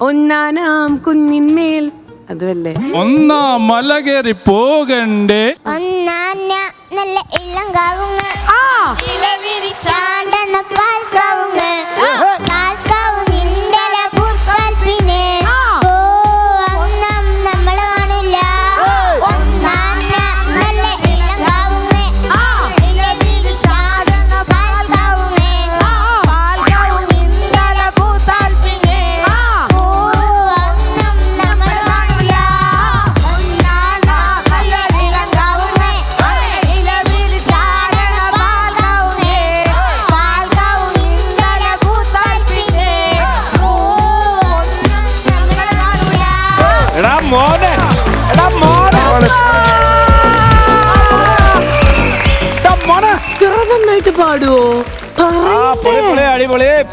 ഒന്നാനാം കുന്നിന്മേൽ. അതുമല്ലേ ഒന്നാം മല കയറി പോകണ്ടേ? ഒന്നാന നല്ല ഇളം കാവുങ്ങ. ആ. ചാണ്ടന പാൽ കാവുങ്ങ്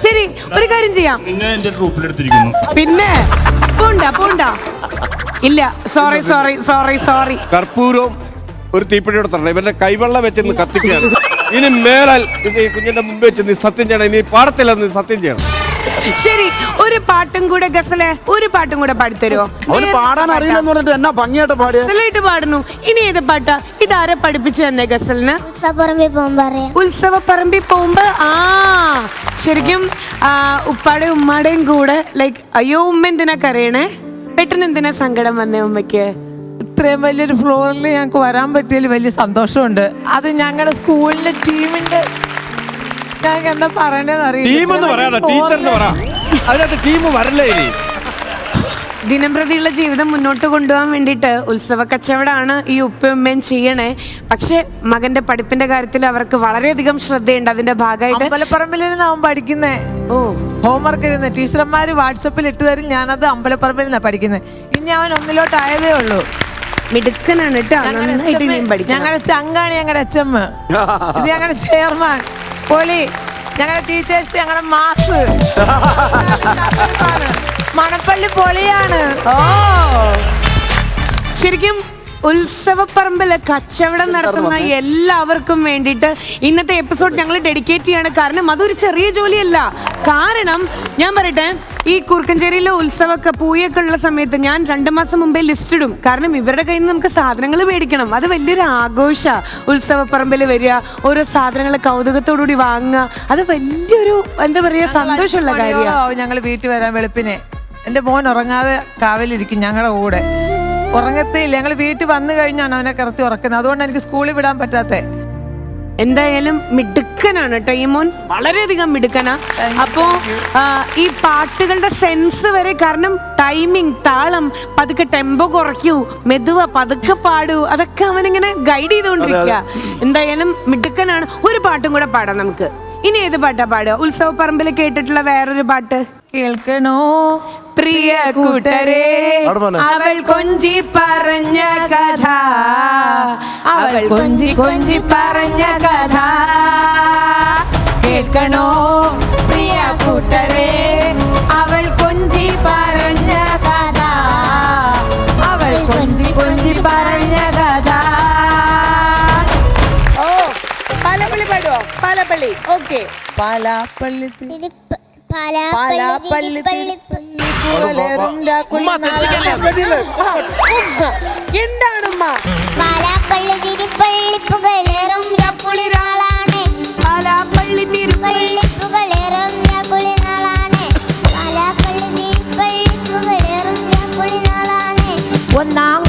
ശരി ഒരു കാര്യം ചെയ്യാം. നിന്നെ എന്റെ ട്രൂപ്പിലെടുത്തിരിക്കുന്നു പിന്നെ? പോണ്ട പോണ്ട. ഇല്ല സോറി സോറി സോറി സോറി കർപ്പൂരവും ഒരു തീപ്പിടിയോടെ തരണം. ഇവന്റെ കൈവെള്ളം വെച്ച് ഇന്ന് കത്തിക്കുകയാണ്. ഇനി മേലാൽ ഇത് ഈ കുഞ്ഞിന്റെ മുമ്പ് വെച്ച് നീ സത്യം ചെയ്യണം. ഇനി പാടത്തില്ല നീ സത്യം ചെയ്യണം. ശരി ഒരു പാട്ടും കൂടെ ഗസലെ ഒരു പാട്ടും കൂടെ പാടിത്തരുമോ അവന് പാടാൻ അറിയില്ലെന്ന് പറഞ്ഞിട്ട് എന്നാ ഭംഗിയായിട്ട് പാടിയ? ഗസലായിട്ട് പാടുന്നു. ഇനി ഏത് പാട്ടാ? ഇതാരെ പഠിപ്പിച്ചു തന്നെ ഗസലിന്? ഉത്സവപ്പറമ്പിൽ പോകുമ്പോ അറിയാം ഉത്സവപ്പറമ്പിൽ പോകുമ്പോ ആ ശരിക്കും ആ, ഉപ്പാടെയും ഉമ്മാടെയും കൂടെ ലൈക്ക് അയ്യോ ഉമ്മ എന്തിനാ കരയണേ? പെട്ടെന്ന് എന്തിനാ സങ്കടം വന്നേ ഉമ്മയ്ക്ക്? ഇത്രയും വലിയൊരു ഫ്ലോറിൽ ഞങ്ങൾക്ക് വരാൻ പറ്റിയതിൽ വലിയ സന്തോഷമുണ്ട്. അത് ഞങ്ങളുടെ സ്കൂളിന്റെ ടീമിന്റെ ഞങ്ങൾക്ക് എന്താ പറയണ്ടെന്ന് ടീം എന്ന് പറയാതെ ടീച്ചർ എന്ന് പറ അതിനകത്ത് ടീം വരല്ലേ ഇനി? ദിനം പ്രതിയുള്ള ജീവിതം മുന്നോട്ട് കൊണ്ടുപോകാൻ വേണ്ടിയിട്ട് ഉത്സവ കച്ചവടമാണ് ഈ ഉപ്പയമ്മയും ചെയ്യണേ. പക്ഷെ മകന്റെ പഠിപ്പിന്റെ കാര്യത്തിൽ അവർക്ക് വളരെയധികം ശ്രദ്ധയുണ്ട് അതിന്റെ ഭാഗമായിട്ട്. അമ്പലപ്പറമ്പിൽ നിന്ന് അവൻ പഠിക്കുന്നേ. ഓ. ഹോംവർക്ക് എഴുതുന്നത് ടീച്ചർമാർ വാട്സപ്പിൽ ഇട്ട് തരും. ഞാനത് അമ്പലപ്പറമ്പിൽ നിന്നാണ് പഠിക്കുന്നത് ഇനി അവൻ ഒന്നിലോട്ടായതേ ഉള്ളൂ. മിടുക്കനാണ് കേട്ടോ. നന്നായിട്ട് ഇനിയും പഠിക്കണം. ഞങ്ങളുടെ ചങ്കാണ് ഞങ്ങളുടെ അച്ഛമ്മ. ഇത് ഞങ്ങളുടെ ചെയർമാൻ. പോലി ഞങ്ങളുടെ ടീച്ചേഴ്സ് ഞങ്ങളുടെ മാസ് മണപ്പള്ളി പൊളിയാണ്. ഓ. ശരിക്കും ഉത്സവപ്പറമ്പിൽ കച്ചവടം നടത്തുന്ന എല്ലാവർക്കും വേണ്ടിയിട്ട് ഇന്നത്തെ എപ്പിസോഡ് ഞങ്ങൾ ഡെഡിക്കേറ്റ് ചെയ്യാണ്. കാരണം അതൊരു ചെറിയ ജോലിയല്ല. കാരണം ഞാൻ പറയട്ടെ ഈ കുറുക്കഞ്ചേരിയിലെ ഉത്സവമൊക്കെ പൂയൊക്കെ ഉള്ള സമയത്ത് ഞാൻ രണ്ട് മാസം മുമ്പേ ലിസ്റ്റ് ഇടും. കാരണം ഇവരുടെ കയ്യിൽ നിന്ന് നമുക്ക് സാധനങ്ങൾ മേടിക്കണം. അത് വലിയൊരു ആഘോഷ ഉത്സവപ്പറമ്പിൽ വരിക ഓരോ സാധനങ്ങൾ കൗതുകത്തോടുകൂടി വാങ്ങുക. അത് വലിയൊരു എന്താ പറയാ സന്തോഷമുള്ള കാര്യമാണ് ഞങ്ങൾ വീട്ടിൽ വരാൻ വെളുപ്പിനെ. എന്റെ മോൻ ഉറങ്ങാതെ കാവലിരിക്കും ഞങ്ങളുടെ കൂടെ. ഉറങ്ങത്തേയില്ല ഞങ്ങൾ വീട്ടിൽ വന്നു കഴിഞ്ഞാണ് അവനെ കിടത്തി ഉറക്കുന്നത്. അതുകൊണ്ട് എനിക്ക് സ്കൂളിൽ വിടാൻ പറ്റാത്തേ. എന്തായാലും മിടുക്കനാണ് കേട്ടോ ഈ മോൻ? വളരെയധികം മിടുക്കനാ. അപ്പോ ഈ പാട്ടുകളുടെ സെൻസ് വരെ കാരണം ടൈമിങ് താളം പതുക്കെ ടെമ്പോ കുറയ്ക്കൂ മെതുവ പതുക്കെ പാടൂ അതൊക്കെ അവനിങ്ങനെ ഗൈഡ് ചെയ്തുകൊണ്ടിരിക്കുക. എന്തായാലും മിടുക്കനാണ്. ഒരു പാട്ടും കൂടെ പാടാം നമുക്ക്. ഇനി ഏത് പാട്ടാ പാടുക? ഉത്സവ പറമ്പിൽ കേട്ടിട്ടുള്ള വേറൊരു പാട്ട്. കേൾക്കണോ? പ്രിയ കൂട്ടരെ അവൾ കൊഞ്ചി പറഞ്ഞ കഥ. അവൾ കൊഞ്ചി കൊഞ്ചി പറഞ്ഞ കഥ. കേൾക്കണോ? പ്രിയ കൂട്ടരെ അവൾ കൊഞ്ചി പറഞ്ഞ കഥ. അവൾ കൊഞ്ചി കൊഞ്ചി പറഞ്ഞ കഥ. ഓ പാലപ്പള്ളി പാടുവോ? പാലപ്പള്ളി ഓക്കെ. പാലാപ്പള്ളി പാലാപ്പള്ളി എന്താണ് തിരുപ്പള്ളി ഒന്നാം കുന്ന്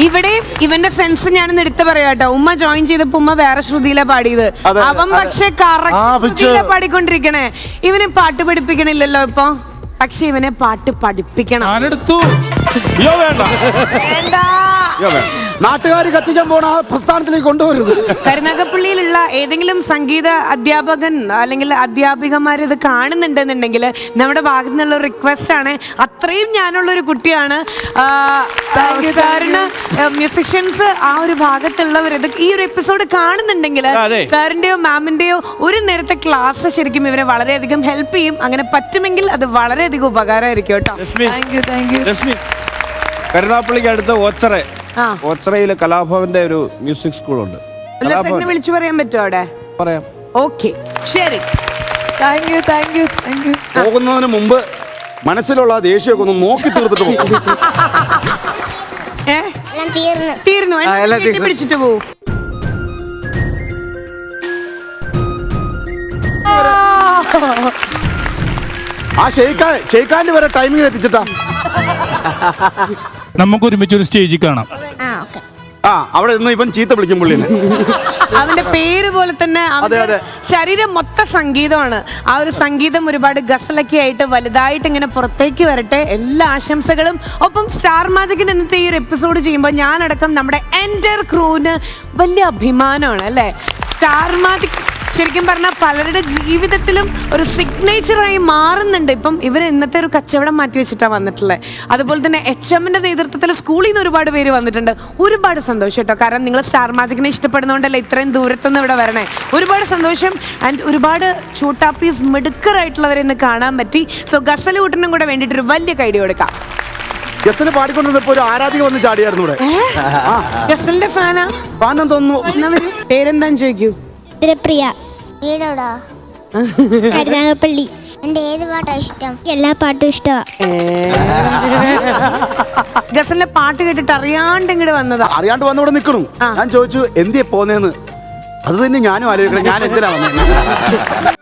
ഇവിടെ ഇവന്റെ ഫ്രണ്ട്സ് ഞാനൊന്ന് എടുത്തു പറയാട്ടോ ഉമ്മ ജോയിൻ ചെയ്തപ്പോ ഉമ്മ വേറെ ശ്രുതിയിലാ പാടിയത്. അവൻ. പക്ഷെ. കറക്റ്റ് പാടിക്കൊണ്ടിരിക്കണേ. ഇവനെ പാട്ട് പഠിപ്പിക്കണില്ലല്ലോ ഇപ്പൊ. പക്ഷെ ഇവനെ പാട്ട് പഠിപ്പിക്കണം. വേണ്ട. നാട്ടുകാർ കത്തിക്കാൻ പോണ ആ പ്രസ്ഥാനത്തിലേക്ക് കൊണ്ടുവരുത് കരുനാഗപ്പള്ളിയിലുള്ള ഏതെങ്കിലും സംഗീത അധ്യാപകൻ അല്ലെങ്കിൽ അധ്യാപികമാർ ഇത് കാണുന്നുണ്ടെന്നുണ്ടെങ്കിൽ നമ്മുടെ ഭാഗത്തു നിന്നുള്ള റിക്വസ്റ്റ് ആണ്. അത്രയും ഞാനുള്ള ഒരു കുട്ടിയാണ് സാറിന് മ്യൂസിഷ്യൻസ് ആ ഒരു ഭാഗത്തുള്ളവർ ഇത് ഈ ഒരു എപ്പിസോഡ് കാണുന്നുണ്ടെങ്കിൽ. സാറിന്റെയോ മാമിന്റെയോ ഒരു നേരത്തെ ക്ലാസ് ശരിക്കും ഇവരെ വളരെയധികം ഹെൽപ്പ് ചെയ്യും. അങ്ങനെ പറ്റുമെങ്കിൽ അത് വളരെയധികം ഉപകാരമായിരിക്കും കേട്ടോ. Rashmi. Thank you thank you കരുണാപ്പള്ളിക്ക് കരുനാപ്പള്ളിക്ക് അടുത്ത് ഓച്ചറ. ഓച്ചറയിലെ കലാഭവന്റെ ഒരു മ്യൂസിക് സ്കൂളുണ്ട്. ലെസണിനെ വിളിച്ചു പറയാൻ പറ്റുമോ അവിടെ? പറയാം. ഓക്കെ ശരി. Thank you thank you thank you പോകുന്നതിന് മുമ്പ് മനസ്സിലുള്ള ആ ദേഷ്യമൊക്കെ ഒന്ന് നോക്കി തീർത്തിട്ട് പോകും തീർന്നു. പിടിച്ചിട്ട് പോവും ആ ഷെയ്ക്കാൻ ഷെയ്ക്കാന്റെ വരെ ടൈമിംഗ് എത്തിച്ചിട്ടാ. നമുക്ക് ഒരുമിച്ച് ഒരു സ്റ്റേജിൽ കാണാം. ആ അവിടെ നിന്ന് ഇവൻ ചീത്ത വിളിക്കും പുള്ളിനെ. അവന്റെ പേര് പോലെ തന്നെ അവന്റെ. ശരീരം മൊത്തം സംഗീതമാണ്. ആ ഒരു സംഗീതം ഒരുപാട് ഗസലൊക്കെ ആയിട്ട് വലുതായിട്ട് ഇങ്ങനെ പുറത്തേക്ക് വരട്ടെ. എല്ലാ ആശംസകളും. ഒപ്പം സ്റ്റാർ മാജിക്കിന്റെ ഇന്നത്തെ ഈ ഒരു എപ്പിസോഡ് ചെയ്യുമ്പോൾ ഞാനടക്കം നമ്മുടെ എന്റെ ക്രൂവിന് വലിയ അഭിമാനമാണ് അല്ലേ? സ്റ്റാർ മാജിക് ശരിക്കും പറഞ്ഞാൽ പലരുടെ ജീവിതത്തിലും ഒരു സിഗ്നേച്ചറായി മാറുന്നുണ്ട്. ഇപ്പം ഇവർ ഇന്നത്തെ ഒരു കച്ചവടം മാറ്റി വെച്ചിട്ടാണ് വന്നിട്ടുള്ളത് അതുപോലെ തന്നെ എച്ച് എമ്മിന്റെ നേതൃത്വത്തിൽ സ്കൂളിൽ നിന്ന് ഒരുപാട് പേര് വന്നിട്ടുണ്ട്. ഒരുപാട് സന്തോഷം കേട്ടോ. കാരണം നിങ്ങൾ സ്റ്റാർ മാജിക്കിനെ ഇഷ്ടപ്പെടുന്നതുകൊണ്ടല്ലേ ഇത്രയും ദൂരത്തുനിന്ന് ഇവിടെ വരണേ. ഒരുപാട് സന്തോഷം. ആൻഡ് ഒരുപാട് ചൂട്ടാപ്പീസ് മിടുക്കറായിട്ടുള്ളവരെ ഇന്ന് കാണാൻ പറ്റി. സോ ഗസൽ കൂട്ടിനും കൂടെ വേണ്ടിയിട്ട് ഒരു വലിയ കൈഡി കൊടുക്കാം. ഗസൽ പാടിക്കൊണ്ടിരുന്നപ്പോ ഒരു ആരാധിക വന്ന് ചാടിയായിരുന്നു ഇവിടെ. ഗസലിന്റെ ഫാനാ? പാനം തോന്നുന്നു പേരെന്താന്ന് ചോദിക്കൂ? പ്രിയ വീടെവിടാ കരുനാഗപ്പള്ളി. എന്റെ ഏത് പാട്ടാ ഇഷ്ടം? എല്ലാ പാട്ടും ഇഷ്ടമാണ് ഗസലിന്റെ പാട്ട് കേട്ടിട്ട് അറിയാണ്ട് ഇങ്ങോട്ട് വന്നതാ. അറിയാണ്ട് വന്ന് ഇവിടെ നിൽക്കണു ഞാൻ ചോദിച്ചു എന്തിയെ പോന്നേന്ന്? അത് തന്നെ ഞാനും ആലോചിക്കണം. ഞാൻ എന്തിനാ വന്നത്